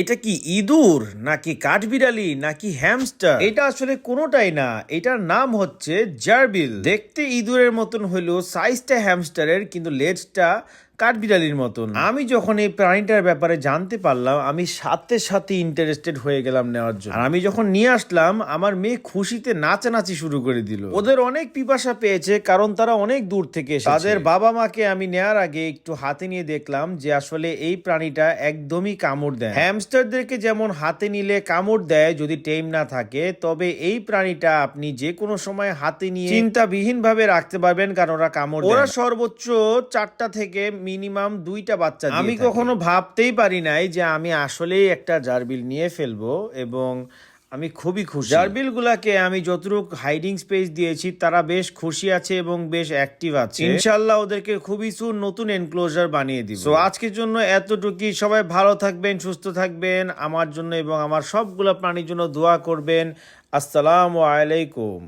এটা কি ইঁদুর, নাকি কাঠবিড়ালি, নাকি হ্যামস্টার? এটা আসলে কোনোটাই না, এটার নাম হচ্ছে জার্বিল। দেখতে ইঁদুরের মতন হইলেও সাইজটা হ্যামস্টারের, কিন্তু লেজটা কাঠবিড়ালির মতন। আমি যখন এই প্রাণীটার ব্যাপারে জানতে পারলাম আমি সাথে সাথে ইন্টারেস্টেড হয়ে গেলাম নেওয়ার জন্য। আর আমি যখন নিয়ে আসলাম আমার মেয়ে খুশিতে নাচানাচি শুরু করে দিল। ওদের অনেক পিপাসা পেয়েছে কারণ তারা অনেক দূর থেকে তাদের বাবা মাকে আমি নেওয়ার আগে একটু হাতে নিয়ে দেখলাম যে আসলে এই প্রাণীটা একদমই কামড় দেয় হ্যামস্টারদেরকে যেমন হাতে নিলে কামড় দেয় যদি টেম না থাকে তবে এই প্রাণীটা আপনি যে কোনো সময় হাতে নিয়ে চিন্তাবিহীন ভাবে রাখতে পারবেন কারণ ওরা কামড় ওরা সর্বোচ্চ চারটা থেকে মিনিমাম দুইটা বাচ্চা আমি কখনো ভাবতেই পারি নাই যে আমি আসলেই একটা জারবিল নিয়ে ফেলব এবং আমি খুবই খুশি। জারবিল গুলাকে আমি যতটুকু হাইডিং স্পেস দিয়েছি তারা বেশ খুশি আছে এবং বেশ অ্যাক্টিভ আছে। ইনশাল্লাহ ওদেরকে খুবই সুন নতুন এনক্লোজার বানিয়ে দিব। তো আজকের জন্য এতটুকুই। সবাই ভালো থাকবেন সুস্থ থাকবেন আমার জন্য এবং আমার সবগুলা প্রাণীর জন্য দোয়া করবেন। আসসালামু আলাইকুম।